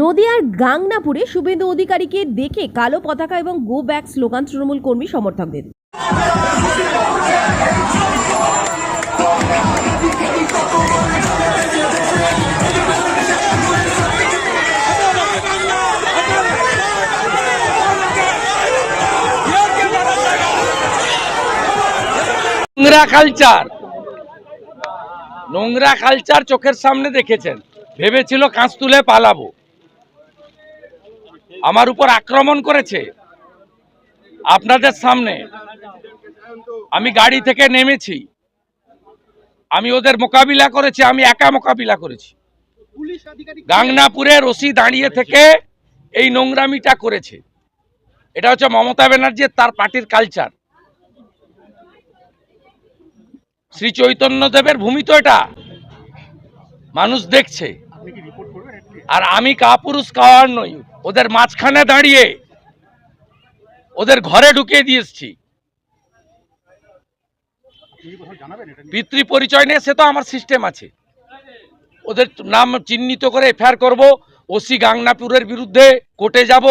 নদিয়ার গাংনাপুরে শুভেন্দু অধিকারীকে দেখে কালো পতাকা এবং গো ব্যাক স্লোগান তৃণমূল কর্মী সমর্থকদের। নোংরা কালচার নোংরা কালচার চোখের সামনে দেখেছেন। ভেবেছিল কাঁচ তুলে পালাবো। আমার উপর আক্রমণ করেছে। আপনাদের সামনে আমি গাড়ি থেকে নেমেছি। আমি ওদের মোকাবিলা করেছি, আমি একা মোকাবিলা করেছি। গাংনাপুরে রশি দাঁড়িয়ে থেকে এই নোংরামিটা করেছে। এটা হচ্ছে মমতা ব্যানার্জির তার পার্টির কালচার শ্রী চৈতন্য দেবের ভূমি তো এটা। মানুষ দেখছে। আর আমি কাপুরুষ কাওয়ার নই। ওদের মাঝখানে দাঁড়িয়ে ওদের ঘরে ঢুকিয়ে দিয়েছি পিতৃ পরিচয় নিয়ে সে তো আমার সিস্টেম আছে। ওদের নাম চিহ্নিত করে এফআইআর করব, ওসি গাংনাপুরের বিরুদ্ধে কোর্টে যাব।